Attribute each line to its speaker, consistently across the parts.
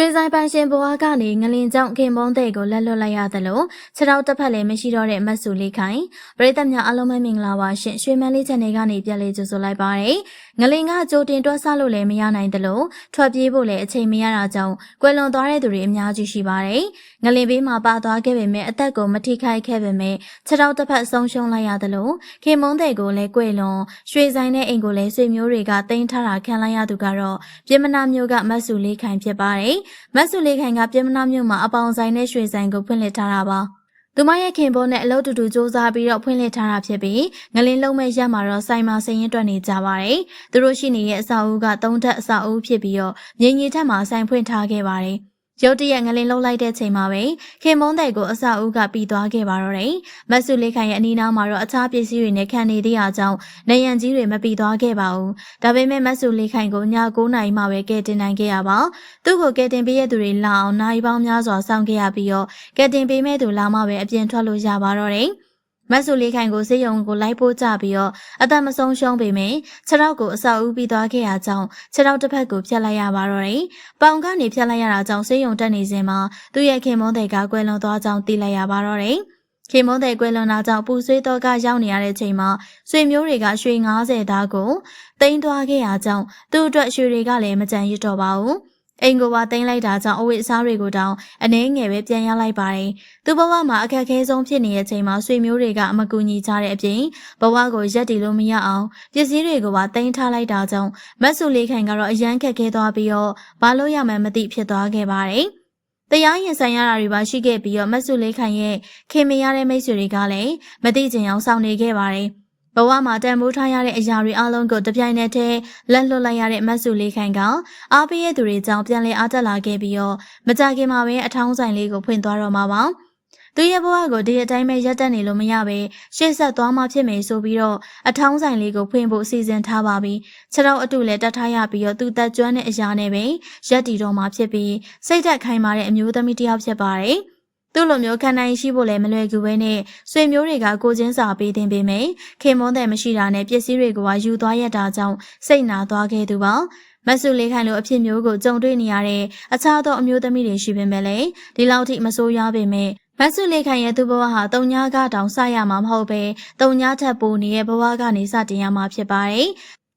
Speaker 1: ရွှေဆိုင်ပန်းရှင်ဘွားကနေငလင်ကြောင့်ခင်မုန်းတဲ့ကိုလက်လွတ်လိုက်ရသလိုခြေထောက်တစ်ဖက်လည်းမရှိတော့တဲ့မတ်စုလေးခိုင်ပရိသတ်များအားလုံးပဲမင်္ဂလာပါရှင်ရွှေမန်းလေးချန်နယ်ကနေပြန်လေးကြိုဆိုလိုက်ပါတယ်ငလင်ကကြိုတင်တွက်ဆလို့လည်းမရနိုင်သလိုထွက်ပြေးဖို့လည်းအချိန်မရတာကြောင့်ကွယ်လွန်သွားတဲ့သူတွေအများကြီးရှိပါတယ်ငလင်ဘေးမှာပါသွားခဲ့ပေမဲ့အသက်ကိုမထိခိုက်ခဲ့ပေမဲ့ခြေထောက်တစ်ဖက်ဆုံးရှုံးလိုက်ရသလိုခင်မုန်းတဲ့ကိုလည်းကွယ်လွန်ရွှေဆိုင်တဲ့အိမ်ကိုလည်းဆွေမျိုးတွေကတင်ထားတာခံလိုက်ရသူကတော့ပြမနာမျိုးကမတ်စုလေးခိုင်ဖြစ်ပါတယ်မတ်စုလေးခိုင်ကပြမနာမျိုးမှာအပေါင်ဆိုင်နဲ့ရွှေဆိုင်ကိုဖွင့်လှစ်ထားတာပါသူမရဲ့ခင်ပေါ်နဲ့အလုပ်တူတူစူးစမ်းပြီးတော့ဖွင့်လှစ်ထားတာဖြစ်ပြီးငလင်းလုံးမဲ့ရက်မှာတော့စိုင်မာစရင်တွက်နေကြပါတယ်။သူတို့ရှိနေရဲ့အဆောက်အဦကသုံးထပ်အဆောက်အဦဖြစ်ပြီးတော့မြင်းကြီးထက်မှာစိုင်ဖွင့်ထားခဲ့ပါတယ်။ ရုတ်တရက်ငလင်းလုံးလိုက်တဲ့ချိန်မှာပဲခင်မုန်းတဲ့ကိုအဆောက်အဦကပြီးသွားခဲ့ပါတော့တယ်။မတ်စုလေးခိုင်ရဲ့အနီးနားမှာတော့အခြားပစ္စည်းတွေနဲ့ခံနေသေးတာကြောင့်နေရန်ကြီးတွေမပြီးသွားခဲ့ပါဘူး။ဒါပေမဲ့မတ်စုလေးခိုင်ကိုည9နာရီမှပဲကဲတင်နိုင်ခဲ့ရပါ။သူ့ကိုကဲတင်ပေးရသူတွေလာအောင်နိုင်ပေါင်းများစွာစောင့်ခဲ့ရပြီးတော့ကဲတင်ပေးမဲ့သူလာမှပဲအပြင်ထွက်လို့ရပါတော့တယ်။ မတ်ဆူလေးခိုင်ကိုစေယုံကိုလိုက်ပို့ကြပြီးတော့အသက်မဆုံးရှုံးပေမယ့်ခြေထောက်ကိုအဆောက်အဦပြီးသွားခဲ့ရကြောင်းခြေထောက်တစ်ဖက်ကိုဖြတ်လိုက်ရပါတော့တယ်။ပေါင်ကနေဖြတ်လိုက်ရတာကြောင့်စေယုံတက်နေစဉ်မှာသူ့ရဲ့ခင်မုန်းတဲ့ကကွယ်လွန်သွားကြောင်းသိလိုက်ရပါတော့တယ်။ခင်မုန်းတဲ့ကွယ်လွန်တာကြောင့်ပူဆွေးတော့ကရောက်နေရတဲ့ချိန်မှာဆွေမျိုးတွေကရွှေ90သားကိုတိန်းသွားခဲ့ရကြောင်းသူ့အတွက်ရွှေတွေကလည်းမကြံရစ်တော့ပါဘူး။ အိမ်ကိုပါတင်လိုက်တာကြောင့်အဝတ်အစားတွေကိုတောင်အနှဲငယ်ပဲပြန်ရလိုက်ပါတယ်။သူ့ဘဝမှာအခက်အခဲဆုံးဖြစ်နေတဲ့အချိန်မှာဆွေမျိုးတွေကအမကူညီကြတဲ့အပြင်ဘဝကိုရက်တည်လို့မရအောင်ပစ္စည်းတွေကိုပါတင်ထားလိုက်တာကြောင့်မတ်ဆူလေးခိုင်ကတော့အရန်ခက်ခဲသွားပြီးတော့ဘာလို့ရမှန်းမသိဖြစ်သွားခဲ့ပါတယ်။တရားရင်ဆိုင်ရတာတွေပါရှိခဲ့ပြီးတော့မတ်စုလေးခိုင်ရဲ့ခင်မရတဲ့မိတ်ဆွေတွေကလည်းမသိချင်အောင်စောင့်နေခဲ့ပါတယ်။ ဘဝမှာတန်ဖိုးထားရတဲ့အရာတွေအလုံးကိုတပြိုင်နက်တည်းလက်လွတ်လိုက်ရတဲ့မတ်စုလေးခိုင်ကအားပေးရသူတွေကြောင့်ပြန်လည်အားတက်လာခဲ့ပြီးတော့မကြခင်မှာပဲအထောင်းဆိုင်လေးကိုဖွင့်သွားတော့မှာပါသူရဲ့ဘဝကိုဒီအတိုင်းပဲရက်တက်နေလို့မရပဲရှေ့ဆက်သွားမှဖြစ်မယ်ဆိုပြီးတော့အထောင်းဆိုင်လေးကိုဖွင့်ဖို့အစီအစဉ်ထားပါပြီခြေတော်အတူလည်းတတ်ထားရပြီးတော့သူတက်ကျွမ်းတဲ့အရာနဲ့ပဲရက်တီတော်မှာဖြစ်ပြီးစိတ်သက်ခိုင်းမာတဲ့အမျိုးသမီးတစ်ယောက်ဖြစ်ပါတယ် သူ့လိုမျိုးခံနိုင်ရှိဖို့လည်းမလွယ်ကူပဲနဲ့ဆွေမျိုးတွေကကိုချင်းစာပေးတင်ပေမယ့်ခင်မွန်းတဲ့မရှိတာနဲ့ပစ္စည်းတွေကိုပါယူသွားရတာကြောင့်စိတ်နာသွားခဲ့သူပါမဆူလေးခိုင်လိုအဖြစ်မျိုးကိုကြုံတွေ့နေရတဲ့အခြားသောအမျိုးသမီးတွေရှိပေမဲ့လည်းဒီလောက်ထိမဆိုးရွားပေမဲ့မဆူလေးခိုင်ရဲ့သူ့ဘဝဟာတုံညာကတောင်စရမှာမဟုတ်ပဲတုံညာထက်ပိုနေတဲ့ဘဝကနေစတင်ရမှာဖြစ်ပါတယ်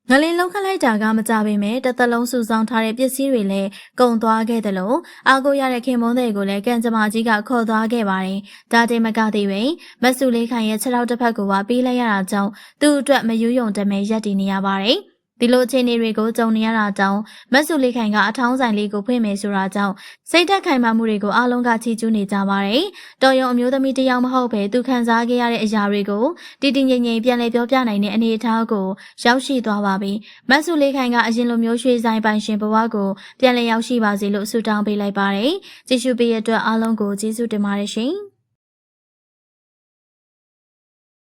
Speaker 1: ငလင်းလုံးခလိုက်တာကမကြပေမဲ့တသက်လုံးစုဆောင်ထားတဲ့ပစ္စည်းတွေလည်းကုန်သွားခဲ့တယ်လို့အာကိုရတဲ့ခင်မုန်းတွေကိုလည်းကန်ကြမကြီးကခေါ်သွားခဲ့ပါတယ်။ဒါတင်မကသေးပဲမဆူလေးခိုင်ရဲ့ခြေထောက်တစ်ဖက်ကိုပါပေးလိုက်ရတာကြောင့်သူ့အတွက်မယူယုံတမဲရက်တည်နေရပါတယ်။ ဒီလိုအခြေအနေတွေကိုကြုံနေရတာကြောင့်မတ်စုလေးခိုင်ကအထောင်းဆိုင်လေးကိုဖွင့်မယ်ဆိုတာကြောင့်စိတ်သက်ခိုင်မာမှုတွေကိုအားလုံးကချီးကျူးနေကြပါတယ်။တော်ရုံအမျိုးသမီးတယောက်မဟုတ်ပဲသူခံစားခဲ့ရတဲ့အရာတွေကိုတည်တည်ငြိမ်ငြိမ်ပြန်လည်ပြောပြနိုင်တဲ့အနေအထားကိုရောက်ရှိသွားပါပြီ။မတ်စုလေးခိုင်ကအရင်လိုမျိုးရွှေဆိုင်ပိုင်ရှင်ဘဝကိုပြန်လည်ရောက်ရှိပါစေလို့ဆုတောင်းပေးလိုက်ပါတယ်။ကြည့်ရှုပေးရတဲ့အတွက်အားလုံးကိုကျေးဇူးတင်ပါတယ်ရှင်။